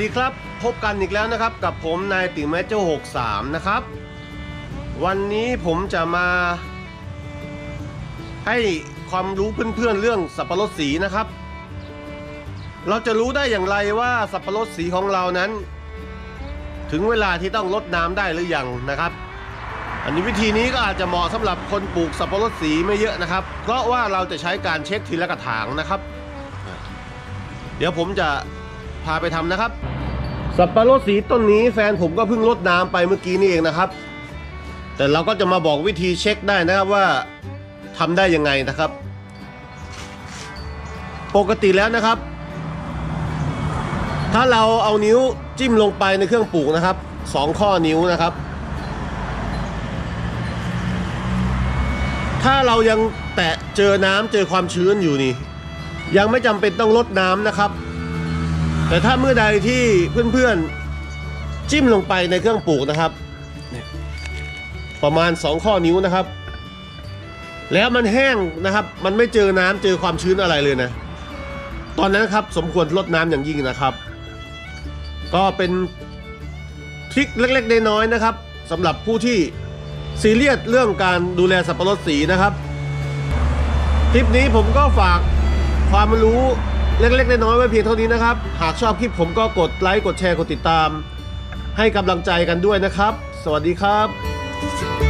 ดีครับ พบกันอีกแล้วนะครับ กับผมนายติ่งแมจโจ63 นะครับ วันนี้ผมจะมา ให้ความรู้เพื่อนๆเรื่องสับปะรดสีนะครับ เราจะรู้ได้อย่างไรว่าสับปะรดสีของเรานั้น ถึงเวลาที่ต้องลดน้ำได้หรือยังนะครับ อันนี้วิธีนี้ก็อาจจะเหมาะสำหรับคนปลูกสับปะรดสีไม่เยอะนะครับ เพราะว่าเราจะใช้การเช็คทีละกระถางนะครับ เดี๋ยวผมจะพาไปทำนะครับ สับปะรดสีต้นนี้แฟนผมก็เพิ่งรดน้ำไปเมื่อกี้นี่เองนะครับ แต่เราก็จะมาบอกวิธีเช็คได้นะครับว่าทำได้ยังไงนะครับ ปกติแล้วนะครับ ถ้าเราเอานิ้วจิ้มลงไปในเครื่องปลูกนะครับสองข้อนิ้วนะครับ ถ้าเรายังแตะเจอน้ำเจอความชื้นอยู่นี่ ยังไม่จำเป็นต้องลดน้ำนะครับ แต่ถ้าเมื่อใดที่เพื่อนๆจิ้มลงไปในเครื่องปลูกนะครับ ประมาณ 2 ข้อนิ้วนะครับ แล้วมันแห้งนะครับ มันไม่เจอน้ำเจอความชื้นอะไรเลยนะ ตอนนั้นครับสมควรลดน้ำอย่างยิ่งนะครับ ก็เป็นทริคเล็กๆน้อยๆนะครับสำหรับผู้ที่ซีเรียสเรื่องการดูแลสับปะรดสีนะครับ คลิปนี้ผมก็ฝากความรู้ เล็กๆน้อยๆไว้เพียงเท่านี้นะครับ หากชอบคลิปผมก็กดไลค์กดแชร์กดติดตาม ให้กำลังใจกันด้วยนะครับ สวัสดีครับ